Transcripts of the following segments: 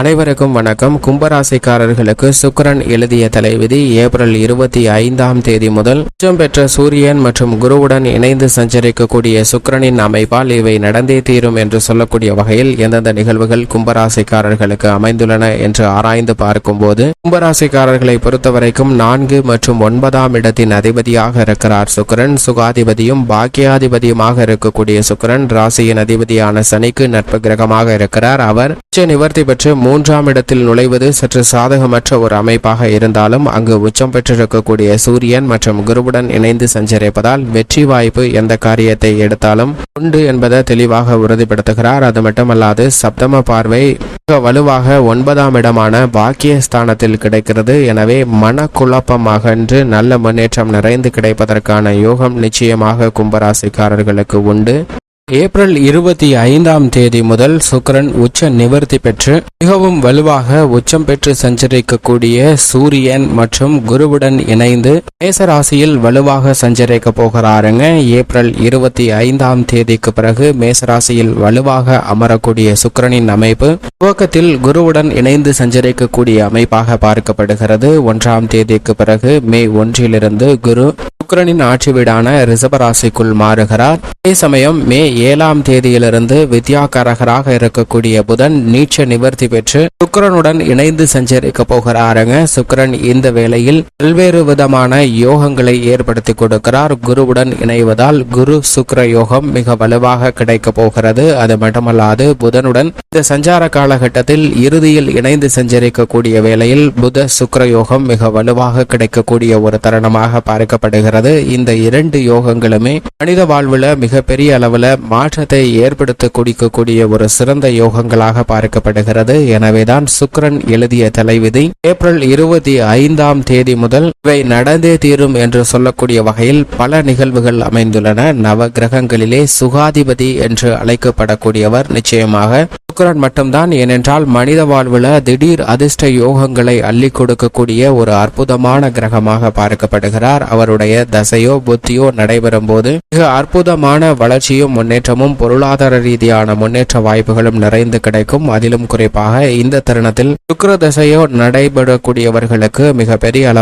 அனைவருக்கும் வணக்கம். கும்பராசிக்காரர்களுக்கு சுக்கிரன் எழுதிய தலைவிதி ஏப்ரல் இருபத்தி ஐந்தாம் தேதி முதல் உச்சம் பெற்ற சூரியன் மற்றும் குருவுடன் இணைந்து சஞ்சரிக்கக்கூடிய சுக்கிரனின் அமைப்பால் இவை நடந்தே தீரும் என்று சொல்லக்கூடிய வகையில் எந்தெந்த நிகழ்வுகள் கும்பராசிக்காரர்களுக்கு அமைந்துள்ளன என்று ஆராய்ந்து பார்க்கும்போது கும்பராசிக்காரர்களை பொறுத்தவரைக்கும் நான்கு மற்றும் ஒன்பதாம் இடத்தின் அதிபதியாக இருக்கிறார் சுக்கிரன். சுகாதிபதியும் பாக்கியாதிபதியுமாக இருக்கக்கூடிய சுக்கிரன். ராசியின் அதிபதியான சனிக்கு நட்பு கிரகமாக இருக்கிறார். அவர் உச்ச நிவர்த்தி பெற்று மூன்றாம் இடத்தில் நுழைவது சற்று சாதகமற்ற ஒரு அமைப்பாக இருந்தாலும் அங்கு உச்சம் பெற்றிருக்கக்கூடிய சூரியன் மற்றும் குருவுடன் இணைந்து சஞ்சரிப்பதால் வெற்றி வாய்ப்பு எந்த காரியத்தை எடுத்தாலும் உண்டு என்பதை தெளிவாக உறுதிப்படுத்துகிறார். அது மட்டுமல்லாது சப்தம பார்வை மிக வலுவாக ஒன்பதாம் இடமான பாக்கியஸ்தானத்தில் கிடைக்கிறது. எனவே மனக்குழப்பம் அகன்று நல்ல முன்னேற்றம் நிறைந்து கிடைப்பதற்கான யோகம் நிச்சயமாக கும்பராசிக்காரர்களுக்கு உண்டு. ஏப்ரல் இருபத்தி ஐந்தாம் தேதி முதல் சுக்கரன் உச்ச நிவர்த்தி பெற்று மிகவும் வலுவாக உச்சம் பெற்று சஞ்சரிக்கக்கூடிய சூரியன் மற்றும் குருவுடன் இணைந்து மேசராசியில் வலுவாக சஞ்சரிக்க போகிறாருங்க. ஏப்ரல் இருபத்தி ஐந்தாம் தேதிக்கு பிறகு மேசராசியில் வலுவாக அமரக்கூடிய சுக்கரனின் அமைப்பு துவக்கத்தில் குருவுடன் இணைந்து சஞ்சரிக்கக்கூடிய அமைப்பாக பார்க்கப்படுகிறது. ஒன்றாம் தேதிக்கு பிறகு மே ஒன்றிலிருந்து குரு சுக்கிரனின் ஆட்சி வீடான ரிசபராசிக்குள் மாறுகிறார். அதே சமயம் மே ஏழாம் தேதியிலிருந்து வித்யாகாரகராக இருக்கக்கூடிய புதன் நீச்ச நிவர்த்தி பெற்று சுக்கரனுடன் இணைந்து சஞ்சரிக்க போகிறாருங்க. சுக்கரன் இந்த வேளையில் பல்வேறு விதமான யோகங்களை ஏற்படுத்தி கொடுக்கிறார். குருவுடன் இணைவதால் குரு சுக்கர யோகம் மிக வலுவாக கிடைக்க போகிறது. அது மட்டுமல்லாது புதனுடன் இந்த சஞ்சார காலகட்டத்தில் இறுதியில் இணைந்து சஞ்சரிக்கக்கூடிய வேளையில் புத சுக்கர யோகம் மிக வலுவாக கிடைக்கக்கூடிய ஒரு தருணமாக பார்க்கப்படுகிறது. இந்த இரண்டு யோகங்களுமே மனித வாழ்வுல மிகப்பெரிய அளவுல மாற்றத்தை ஏற்படுத்த குடிக்கக்கூடிய ஒரு சிறந்த யோகங்களாக பார்க்கப்படுகிறது. எனவேதான் சுக்ரன் எழுதிய தலைவிதி ஏப்ரல் இருபத்தி ஐந்தாம் தேதி முதல் இவை நடந்தே தீரும் என்று சொல்லக்கூடிய வகையில் பல நிகழ்வுகள் அமைந்துள்ளன. நவ கிரகங்களிலே சுகாதிபதி என்று அழைக்கப்படக்கூடியவர் நிச்சயமாக சுக்கிரன் மட்டும்தான் ஏனென்றால் மனித வாழ்வுல திடீர் அதிர்ஷ்ட யோகங்களை அள்ளி கொடுக்கக்கூடிய ஒரு அற்புதமான கிரகமாக பார்க்கப்படுகிறார். அவருடைய தசையோ புத்தியோ நடைபெறும் போது மிக அற்புதமான வளர்ச்சியும் முன்னேற்றமும் பொருளாதார ரீதியான முன்னேற்ற வாய்ப்புகளும் நிறைந்து கிடைக்கும். அதிலும் குறிப்பாக இந்த தருணத்தில் சுக்கர தசையோ நடைபெறக்கூடியவர்களுக்கு மிக பெரிய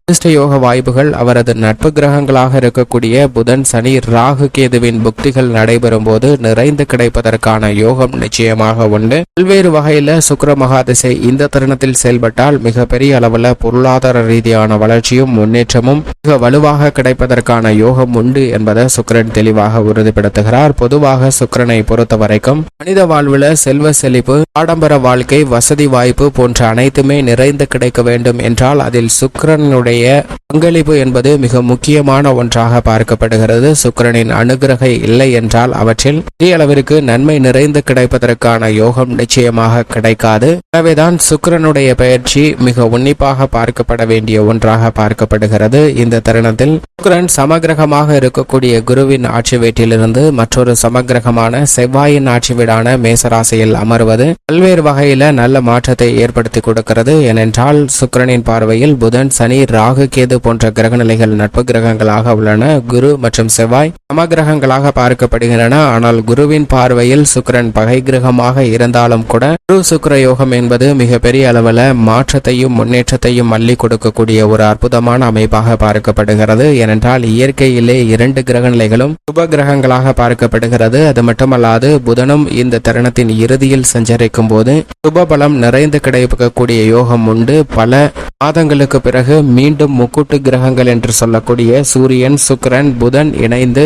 அதிர்ஷ்ட யோக வாய்ப்புகள் அவரது நட்பு கிரகங்களாக இருக்கக்கூடிய புதன் சனி ராகு கேதுவின் புக்திகள் நடைபெறும் போது நிறைந்து கிடைப்பதற்கான யோகம் நிச்சயமாக உண்டு. பல்வேறு வகையில சுக்கிர மகாதிசை இந்த தருணத்தில் செயல்பட்டால் மிக பெரிய அளவுல பொருளாதார ரீதியான வளர்ச்சியும் முன்னேற்றமும் மிக வலுவாக கிடைப்பதற்கான யோகம் உண்டு என்பதை சுக்கிரன் தெளிவாக உறுதிப்படுத்துகிறார். பொதுவாக சுக்கரனை பொறுத்த வரைக்கும் மனித வாழ்வுல செல்வ செழிப்பு ஆடம்பர வாழ்க்கை வசதி வாய்ப்பு போன்ற அனைத்துமே நிறைந்து கிடைக்க வேண்டும் என்றால் அதில் சுக்கரனுடைய பங்களிப்பு என்பது மிக முக்கியமான ஒன்றாக பார்க்கப்படுகிறது. சுக்கிரனின் அனுகிரகை இல்லை என்றால் அவற்றில் பெரிய அளவிற்கு நன்மை நிறைந்து கிடைப்பதற்கான யோகம் நிச்சயமாக கிடைக்காது. எனவேதான் சுக்கரனுடைய பயிற்சி மிக உன்னிப்பாக பார்க்கப்பட வேண்டிய ஒன்றாக பார்க்கப்படுகிறது. இந்த தருணத்தில் சுக்கரன் சமகிரகமாக இருக்கக்கூடிய குருவின் ஆட்சி வீட்டிலிருந்து மற்றொரு சமகிரகமான செவ்வாயின் ஆட்சி வீடான மேசராசியில் அமர்வது பல்வேறு வகையில நல்ல மாற்றத்தை ஏற்படுத்தி கொடுக்கிறது. ஏனென்றால் சுக்கரனின் பார்வையில் புதன் சனி ராகு கேது போன்ற கிரகநிலைகள் நட்பு கிரகங்களாக உள்ளன. குரு மற்றும் செவ்வாய் சமகிரகங்களாக பார்க்கப்படுகின்றன. ஆனால் குருவின் பார்வையில் சுக்கரன் பகை கிரகமாக இருந்தாலும் கூட குரு சுக்கிர யோகம் என்பது மிக பெரிய அளவுல மாற்றத்தையும் முன்னேற்றத்தையும் அள்ளி கொடுக்கக்கூடிய ஒரு அற்புதமான அமைப்பாக பார்க்கப்படுகிறது. ஏனென்றால் இயற்கையிலே இரண்டு கிரகநிலைகளும் சுப கிரகங்களாக பார்க்கப்படுகிறது. அது மட்டுமல்லாது புதனும் இந்த தருணத்தின் இறுதியில் சஞ்சரிக்கும் போது சுப பலம் நிறைந்து கிடைக்கக்கூடிய யோகம் உண்டு. பல மாதங்களுக்கு பிறகு மீண்டும் முக்கூட்டு கிரகங்கள் என்று சொல்லக்கூடிய சூரியன் சுக்கரன் புதன் இணைந்து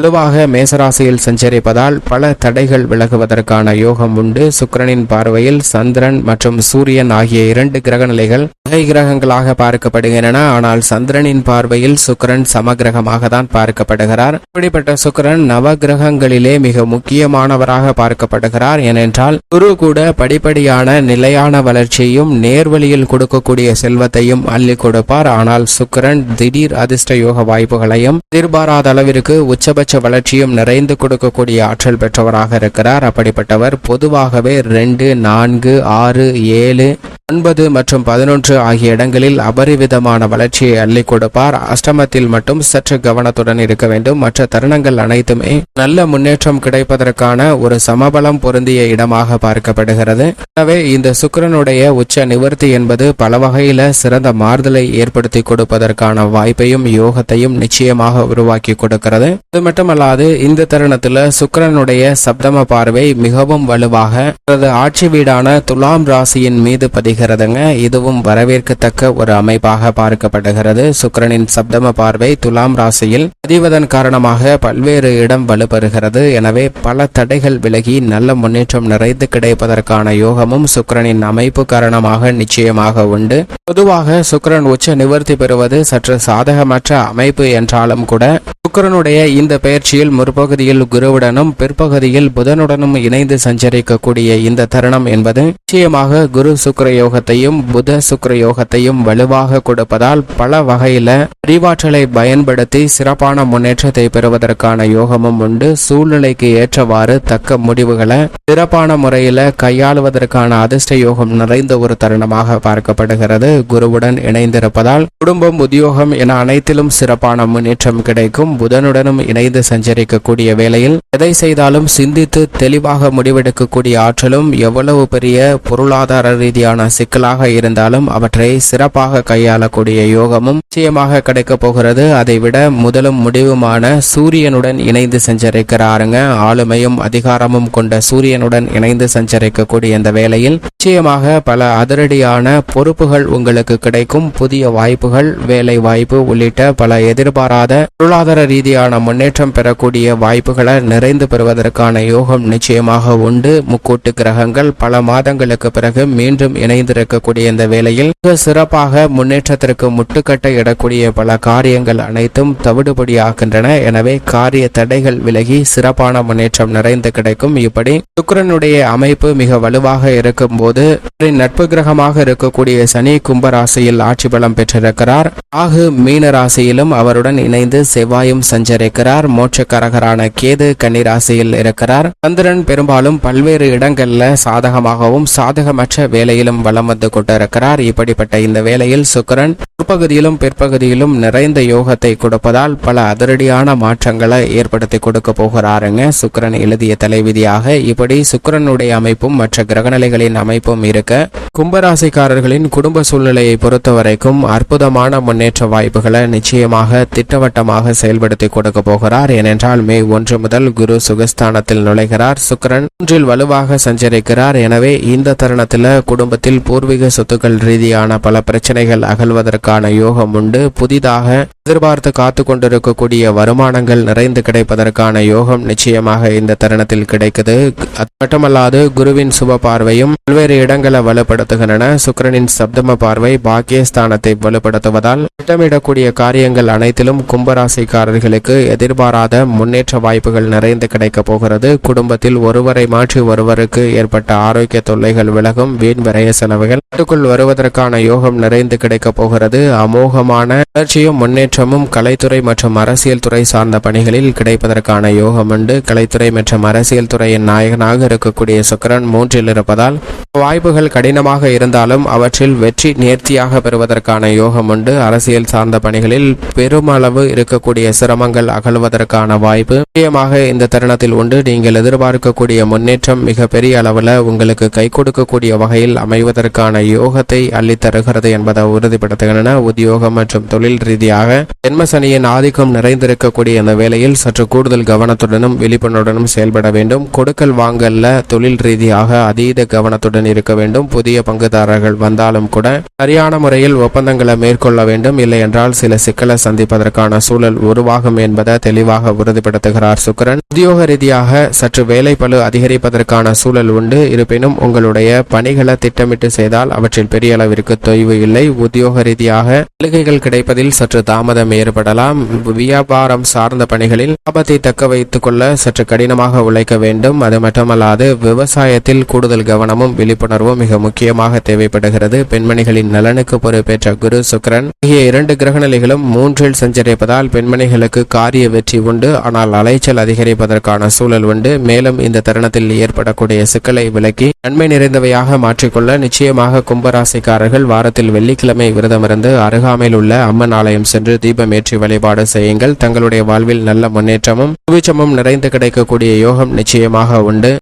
வலுவாக மேசராசியில் சஞ்சரிப்பதால் பல தடைகள் விலகுவதற்கான யோகம் உண்டு. சுக்கிரனின் பார்வையில் சந்திரன் மற்றும் சூரியன் ஆகிய இரண்டு கிரக நிலைகள் வகை கிரகங்களாக பார்க்கப்படுகின்றன. ஆனால் சந்திரனின் பார்வையில் சுக்கிரன் சமகிரகமாக தான் பார்க்கப்படுகிறார். இப்படிப்பட்ட சுக்கரன் நவ கிரகங்களிலே மிக முக்கியமானவராக பார்க்கப்படுகிறார். ஏனென்றால் குரு கூட படிப்படியான நிலையான வளர்ச்சியையும் நேர்வழியில் கொடுக்கக்கூடிய செல்வத்தையும் அள்ளி கொடுப்பார். ஆனால் சுக்கிரன் திடீர் அதிர்ஷ்ட யோக வாய்ப்புகளையும் எதிர்பாராத அளவிற்கு உச்சபட்ச வளர்ச்சியும் நிறைந்து கொடுக்கக்கூடிய ஆற்றல் பெற்றவராக இருக்கிறார். அப்படிப்பட்டவர் பொதுவாகவே ரெண்டு நான்கு ஆறு ஏழு ஒன்பது மற்றும் பதினொன்று ஆகிய இடங்களில் அபரிவிதமான வளர்ச்சியை அள்ளி கொடுப்பார். அஷ்டமத்தில் மட்டும் சற்று கவனத்துடன் இருக்க வேண்டும். மற்ற தருணங்கள் அனைத்துமே நல்ல முன்னேற்றம் கிடைப்பதற்கான ஒரு சமபலம் பொருந்திய இடமாக பார்க்கப்படுகிறது. எனவே இந்த சுக்கிரனுடைய உச்ச நிவர்த்தி என்பது பல வகையில சிறந்த மாறுதலை ஏற்படுத்தி கொடுப்பதற்கான வாய்ப்பையும் யோகத்தையும் நிச்சயமாக உருவாக்கி கொடுக்கிறது. அது மட்டுமல்லாது இந்த தருணத்துல சுக்கரனுடைய சப்தம பார்வை மிகவும் வலுவாக அவரது ஆட்சி வீடான துலாம் ராசியின் மீது பதிகிறதுங்க. இதுவும் வரவேற்கத்தக்க ஒரு அமைப்பாக பார்க்கப்படுகிறது. சுக்கரனின் சப்தம பார்வை துலாம் ராசியில் பதிவதன் காரணமாக பல்வேறு இடம் வலுப்பெறுகிறது. எனவே பல தடைகள் விலகி நல்ல முன்னேற்றம் நிறைந்து கிடைப்பதற்கான யோகமும் சுக்கரனின் அமைப்பு காரணமாக நிச்சயமாக உண்டு. பொதுவாக சுக்கரன் உச்ச நிவர்த்தி பெறுவது சற்று சாதகமற்ற அமைப்பு என்றாலும் கூட சுக்கரனுடைய இந்த பயிற்சியில் முற்பகுதியில் குருவுடனும் பிற்பகுதியில் புதனுடனும் இணைந்து சஞ்சரிக்கக்கூடிய இந்த தருணம் என்பது நிச்சயமாக குரு சுக்கர யோகத்தையும் புத சுக்கர யோகத்தையும் வலுவாக கொடுப்பதால் பல வகையில அறிவாற்றலை பயன்படுத்தி சிறப்பான முன்னேற்றத்தை பெறுவதற்கான யோகமும் உண்டு. சூழ்நிலைக்கு ஏற்றவாறு தக்க முடிவுகளை சிறப்பான முறையில கையாளுவதற்கான அதிர்ஷ்ட யோகம் நிறைந்த ஒரு தருணமாக பார்க்கப்படுகிறது. குருவுடன் இணைந்திருப்பதால் குடும்பம் உத்தியோகம் என அனைத்திலும் சிறப்பான முன்னேற்றம் கிடைக்கும். புதனுடனும் இணைந்து சஞ்சரிக்கக்கூடிய வேளையில் எதை செய்தாலும் சிந்தித்து தெளிவாக முடிவெடுக்கக்கூடிய ஆற்றலும் எவ்வளவு பெரிய பொருளாதார ரீதியான சிக்கலாக இருந்தாலும் அவற்றை சிறப்பாக கையாளக்கூடிய யோகமும் நிச்சயமாக கிடைக்கப் போகிறது. அதைவிட முதலும் முடிவுமான சூரியனுடன் இணைந்து சஞ்சரிக்கிறாருங்க. ஆளுமையும் அதிகாரமும் கொண்ட சூரியனுடன் இணைந்து சஞ்சரிக்கக்கூடிய இந்த வேளையில் நிச்சயமாக பல அதிரடியான பொறுப்புகள் உங்களுக்கு கிடைக்கும். புதிய வாய்ப்புகள் வேலை வாய்ப்பு உள்ளிட்ட பல எதிர்பாராத பொருளாதார ரீதியான முன்னேற்ற முன்னேற்றம் பெறக்கூடிய வாய்ப்புகளை நிறைந்து பெறுவதற்கான யோகம் நிச்சயமாக உண்டு. முக்கூட்டு கிரகங்கள் பல மாதங்களுக்கு பிறகு மீண்டும் இணைந்திருக்கக்கூடிய இந்த வேளையில் மிக சிறப்பாக முன்னேற்றத்திற்கு முட்டுக்கட்டை இடக்கூடிய பல காரியங்கள் அனைத்தும் தவிடுபடியாகின்றன. எனவே காரிய தடைகள் விலகி சிறப்பான முன்னேற்றம் நிறைந்து கிடைக்கும். இப்படி சுக்கரனுடைய அமைப்பு மிக வலுவாக இருக்கும்போது போது நட்பு கிரகமாக இருக்கக்கூடிய சனி கும்பராசியில் ஆட்சி பலம் பெற்றிருக்கிறார். ஆகு மீன ராசியிலும் அவருடன் இணைந்து செவ்வாயும் சஞ்சரிக்கிறார். மோட்சக்கரகரான கேது கன்னிராசியில் இருக்கிறார். சந்திரன் பெரும்பாலும் பல்வேறு இடங்கள்ல சாதகமாகவும் சாதகமற்ற வேலையிலும் வலம் வந்து கொண்டிருக்கிறார். இப்படிப்பட்ட இந்த வேலையில் சுக்கிரன் முற்பகுதியிலும் பிற்பகுதியிலும் நிறைந்த யோகத்தை கொடுப்பதால் பல அதிரடியான மாற்றங்களை ஏற்படுத்தி கொடுக்க போகிறாருங்க. சுக்கிரன் எழுதிய தலைவிதியாக இப்படி சுக்கிரனுடைய அமைப்பும் மற்ற கிரகநிலைகளின் அமைப்பும் இருக்க கும்பராசிக்காரர்களின் குடும்ப சூழ்நிலையை பொறுத்த வரைக்கும் அற்புதமான முன்னேற்ற வாய்ப்புகளை நிச்சயமாக திட்டவட்டமாக செயல்படுத்தி கொடுக்க போகிறார். ஏனென்றால் மே ஒன்று முதல் குரு சுகஸ்தானத்தில் நுழைகிறார். சுக்கரன் மூன்றில் வலுவாக சஞ்சரிக்கிறார். எனவே இந்த தருணத்தில் குடும்பத்தில் பூர்வீக சொத்துக்கள் ரீதியான பல பிரச்சனைகள் அகழ்வதற்கான யோகம் உண்டு. புதிதாக எதிர்பார்த்து காத்து கொண்டிருக்கக்கூடிய வருமானங்கள் நிறைந்து கிடைப்பதற்கான யோகம் நிச்சயமாக இந்த தருணத்தில் கிடைக்குது. அது மட்டுமல்லாது குருவின் சுப பார்வையும் பல்வேறு இடங்களை வலுப்படுத்துகின்றன. சுக்கிரனின் சப்தம பார்வை பாக்கியஸ்தானத்தை வலுப்படுத்துவதால் திட்டமிடக்கூடிய காரியங்கள் அனைத்திலும் கும்பராசிக்காரர்களுக்கு எதிர்பாராத முன்னேற்ற வாய்ப்புகள் நிறைந்து கிடைக்கப் போகிறது. குடும்பத்தில் ஒருவரை மாற்றி ஒருவருக்கு ஏற்பட்ட ஆரோக்கிய தொல்லைகள் விலகும். வீண் விரைய செலவுகள் வருவதற்கான யோகம் நிறைந்து கிடைக்கப் போகிறது. அமோகமான வளர்ச்சியும் முன்னேற்ற முன்னேற்றமும் கலைத்துறை மற்றும் அரசியல் துறை சார்ந்த பணிகளில் கிடைப்பதற்கான யோகம் உண்டு. கலைத்துறை மற்றும் அரசியல் துறையின் நாயகனாக இருக்கக்கூடிய சுக்கிரன் மூன்றில் இருப்பதால் வாய்ப்புகள் கடினமாக இருந்தாலும் அவற்றில் வெற்றி நேர்த்தியாக பெறுவதற்கான யோகம் உண்டு. அரசியல் சார்ந்த பணிகளில் பெருமளவு இருக்கக்கூடிய சிரமங்கள் அகழ்வதற்கான வாய்ப்பு முக்கியமாக இந்த தருணத்தில் உண்டு. நீங்கள் எதிர்பார்க்கக்கூடிய முன்னேற்றம் மிகப்பெரிய அளவில் உங்களுக்கு கை கொடுக்கக்கூடிய வகையில் அமைவதற்கான யோகத்தை அள்ளித் தருகிறது என்பதை உறுதிப்படுத்துகின்றன. உத்தியோகம் மற்றும் தொழில் ரீதியாக ஜென்மசனியின் ஆதிக்கம் நிறைந்திருக்கக்கூடிய இந்த வேளையில் சற்று கூடுதல் கவனத்துடனும் விழிப்புணர்வுடனும் செயல்பட வேண்டும். கொடுக்கல் வாங்கல்ல தொழில் ரீதியாக அதீத கவனத்துடன் இருக்க வேண்டும். புதிய பங்குதாரர்கள் வந்தாலும் கூட சரியான முறையில் ஒப்பந்தங்களை மேற்கொள்ள வேண்டும். இல்லை என்றால் சில சிக்கலை சந்திப்பதற்கான சூழல் உருவாகும் என்பதை தெளிவாக உறுதிப்படுத்துகிறார் சுக்கிரன். உத்தியோக ரீதியாக சற்று வேலை பழு அதிகரிப்பதற்கான சூழல் உண்டு. இருப்பினும் உங்களுடைய பணிகளை திட்டமிட்டு செய்தால் அவற்றில் பெரிய அளவிற்கு தொய்வு இல்லை. உத்தியோக ரீதியாக சலுகைகள் கிடைப்பதில் சற்று தாமதம் தாமதம் ஏற்படலாம். வியாபாரம் சார்ந்த பணிகளில் லாபத்தை தக்க வைத்துக் கொள்ள சற்று கடினமாக உழைக்க வேண்டும். அது மட்டுமல்லாது விவசாயத்தில் கூடுதல் கவனமும் விழிப்புணர்வும் மிக முக்கியமாக தேவைப்படுகிறது. பெண்மணிகளின் நலனுக்கு பொறுப்பேற்ற குரு சுக்கரன் ஆகிய இரண்டு கிரகநிலைகளும் மூன்றில் சஞ்சரிப்பதால் பெண்மணிகளுக்கு காரிய வெற்றி உண்டு. ஆனால் அலைச்சல் அதிகரிப்பதற்கான சூழல் உண்டு. மேலும் இந்த தருணத்தில் ஏற்படக்கூடிய சிக்கலை விலக்கி நன்மை நிறைந்தவையாக மாற்றிக்கொள்ள நிச்சயமாக கும்பராசிக்காரர்கள் வாரத்தில் வெள்ளிக்கிழமை விரதமிருந்து அருகாமையில் உள்ள அம்மன் ஆலயம் சென்று தீபம் ஏற்றி வழிபாடு செய்யுங்கள். தங்களுடைய வாழ்வில் நல்ல முன்னேற்றமும் சுபிச்சமும் நிறைந்து கிடைக்கக்கூடிய யோகம் நிச்சயமாக உண்டு.